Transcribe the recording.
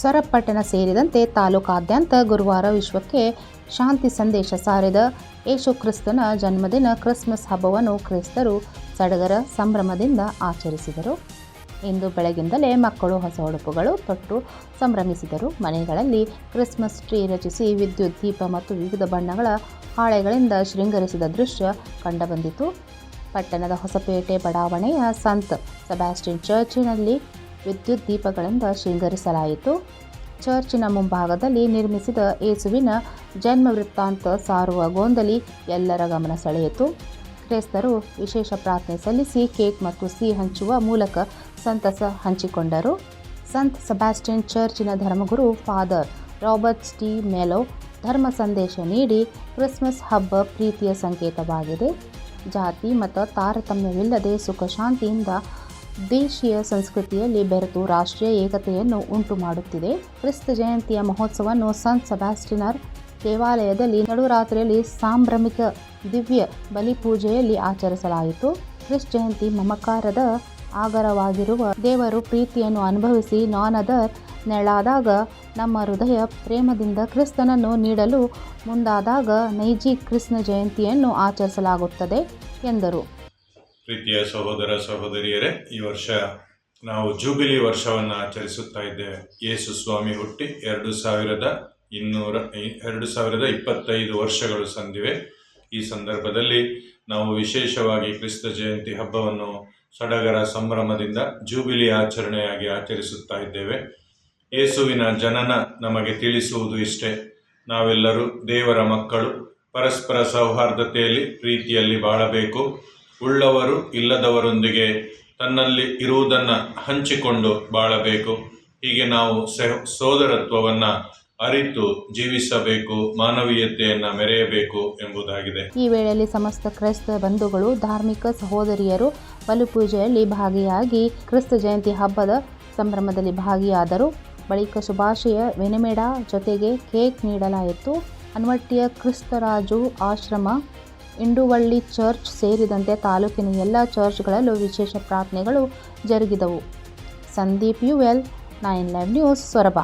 ಸೊರಪಟ್ಟಣ ಸೇರಿದಂತೆ ತಾಲೂಕಾದ್ಯಂತ ಗುರುವಾರ ವಿಶ್ವಕ್ಕೆ ಶಾಂತಿ ಸಂದೇಶ ಸಾರಿದ ಯೇಸು ಕ್ರಿಸ್ತನ ಜನ್ಮದಿನ ಕ್ರಿಸ್ಮಸ್ ಹಬ್ಬವನ್ನು ಕ್ರೈಸ್ತರು ಸಡಗರ ಸಂಭ್ರಮದಿಂದ ಆಚರಿಸಿದರು. ಇಂದು ಬೆಳಗಿಂದಲೇ ಮಕ್ಕಳು ಹೊಸ ಉಡುಪುಗಳು ತೊಟ್ಟು ಸಂಭ್ರಮಿಸಿದರು. ಮನೆಗಳಲ್ಲಿ ಕ್ರಿಸ್ಮಸ್ ಟ್ರೀ ರಚಿಸಿ ವಿದ್ಯುತ್, ದೀಪ ಮತ್ತು ವಿವಿಧ ಬಣ್ಣಗಳ ಹಾಳೆಗಳಿಂದ ಶೃಂಗರಿಸಿದ ದೃಶ್ಯ ಕಂಡುಬಂದಿತು. ಪಟ್ಟಣದ ಹೊಸಪೇಟೆ ಬಡಾವಣೆಯ ಸಂತ್ ಸೆಬಾಸ್ಟಿನ್ ಚರ್ಚಿನಲ್ಲಿ ವಿದ್ಯುತ್ ದೀಪಗಳಿಂದ ಶೃಂಗರಿಸಲಾಯಿತು. ಚರ್ಚಿನ ಮುಂಭಾಗದಲ್ಲಿ ನಿರ್ಮಿಸಿದ ಯೇಸುವಿನ ಜನ್ಮ ವೃತ್ತಾಂತ ಸಾರುವ ಗೋಂದಲಿ ಎಲ್ಲರ ಗಮನ ಸೆಳೆಯಿತು. ಕ್ರೈಸ್ತರು ವಿಶೇಷ ಪ್ರಾರ್ಥನೆ ಸಲ್ಲಿಸಿ ಕೇಕ್ ಮತ್ತು ಸಿಹಿ ಹಂಚುವ ಮೂಲಕ ಸಂತಸ ಹಂಚಿಕೊಂಡರು. ಸಂತ್ ಸೆಬಾಸ್ಟಿನ್ ಚರ್ಚಿನ ಧರ್ಮಗುರು ಫಾದರ್ ರಾಬರ್ಟ್ ಸ್ಟಿ ಮೆಲೋ ಧರ್ಮ ಸಂದೇಶ ನೀಡಿ ಕ್ರಿಸ್ಮಸ್ ಹಬ್ಬ ಪ್ರೀತಿಯ ಸಂಕೇತವಾಗಿದೆ. ಜಾತಿ ಮತ್ತು ತಾರತಮ್ಯವಿಲ್ಲದೆ ಸುಖ ಶಾಂತಿಯಿಂದ ದೇಶೀಯ ಸಂಸ್ಕೃತಿಯಲ್ಲಿ ಬೆರೆತು ರಾಷ್ಟ್ರೀಯ ಏಕತೆಯನ್ನು ಉಂಟು ಮಾಡುತ್ತಿದೆ. ಕ್ರಿಸ್ತ ಜಯಂತಿಯ ಮಹೋತ್ಸವವನ್ನು ಸಂತ್ ಸೆಬಾಸ್ಟಿನರ್ ದೇವಾಲಯದಲ್ಲಿ ನಡುರಾತ್ರಿಯಲ್ಲಿ ಸಾಂಭ್ರಮಿಕ ದಿವ್ಯ ಬಲಿಪೂಜೆಯಲ್ಲಿ ಆಚರಿಸಲಾಯಿತು. ಕ್ರಿಸ್ ಜಯಂತಿ ಮಮಕಾರದ ಆಗರವಾಗಿರುವ ದೇವರು ಪ್ರೀತಿಯನ್ನು ಅನುಭವಿಸಿ ನಾನದರ್ ನೆಳಾದಾಗ ನಮ್ಮ ಹೃದಯ ಪ್ರೇಮದಿಂದ ಕ್ರಿಸ್ತನನ್ನು ನೀಡಲು ಮುಂದಾದಾಗ ನೈಜಿ ಕ್ರಿಸ್ನ ಜಯಂತಿಯನ್ನು ಆಚರಿಸಲಾಗುತ್ತದೆ ಎಂದರು. ಪ್ರೀತಿಯ ಸಹೋದರ ಸಹೋದರಿಯರೇ, ಈ ವರ್ಷ ನಾವು ಜೂಬಿಲಿ ವರ್ಷವನ್ನು ಆಚರಿಸುತ್ತಾ ಇದ್ದೇವೆ. ಯೇಸು ಸ್ವಾಮಿ ಹುಟ್ಟಿ ಎರಡು ಸಾವಿರದ ಇನ್ನೂರ, ಎರಡು ಸಾವಿರದ ಇಪ್ಪತ್ತೈದು ವರ್ಷಗಳು ಸಂದಿವೆ. ಈ ಸಂದರ್ಭದಲ್ಲಿ ನಾವು ವಿಶೇಷವಾಗಿ ಕ್ರಿಸ್ತ ಜಯಂತಿ ಹಬ್ಬವನ್ನು ಸಡಗರ ಸಂಭ್ರಮದಿಂದ ಜೂಬಿಲಿ ಆಚರಣೆಯಾಗಿ ಆಚರಿಸುತ್ತಾ ಇದ್ದೇವೆ. ಯೇಸುವಿನ ಜನನ ನಮಗೆ ತಿಳಿಸುವುದು ಇಷ್ಟೇ. ನಾವೆಲ್ಲರೂ ದೇವರ ಮಕ್ಕಳು, ಪರಸ್ಪರ ಸೌಹಾರ್ದತೆಯಲ್ಲಿ, ಪ್ರೀತಿಯಲ್ಲಿ ಬಾಳಬೇಕು. ಉಳ್ಳವರು ಇಲ್ಲದವರೊಂದಿಗೆ ತನ್ನಲ್ಲಿ ಇರುವುದನ್ನು ಹಂಚಿಕೊಂಡು ಬಾಳಬೇಕು. ಹೀಗೆ ನಾವು ಸೋದರತ್ವವನ್ನು ಅರಿತು ಜೀವಿಸಬೇಕು, ಮಾನವೀಯತೆಯನ್ನು ಮೆರೆಯಬೇಕು ಎಂಬುದಾಗಿದೆ. ಈ ವೇಳೆಯಲ್ಲಿ ಸಮಸ್ತ ಕ್ರೈಸ್ತ ಬಂಧುಗಳು, ಧಾರ್ಮಿಕ ಸಹೋದರಿಯರು ಬಲಿಪೂಜೆಯಲ್ಲಿ ಭಾಗಿಯಾಗಿ ಕ್ರಿಸ್ತ ಜಯಂತಿ ಹಬ್ಬದ ಸಂಭ್ರಮದಲ್ಲಿ ಭಾಗಿಯಾದರು. ಬಳಿಕ ಶುಭಾಶಯ ವಿನಿಮೇಡ ಜೊತೆಗೆ ಕೇಕ್ ನೀಡಲಾಯಿತು. ಅನ್ವಟ್ಟಿಯ ಕ್ರಿಸ್ತರಾಜು ಆಶ್ರಮ ಇಂಡುವಳ್ಳಿ ಚರ್ಚ್ ಸೇರಿದಂತೆ ತಾಲೂಕಿನ ಎಲ್ಲ ಚರ್ಚ್ಗಳಲ್ಲೂ ವಿಶೇಷ ಪ್ರಾರ್ಥನೆಗಳು ಜರುಗಿದವು. ಸಂದೀಪ್ ಯುವೆಲ್ ನೈನ್ ಲೈವ್ ನ್ಯೂಸ್ ಸೊರಬ.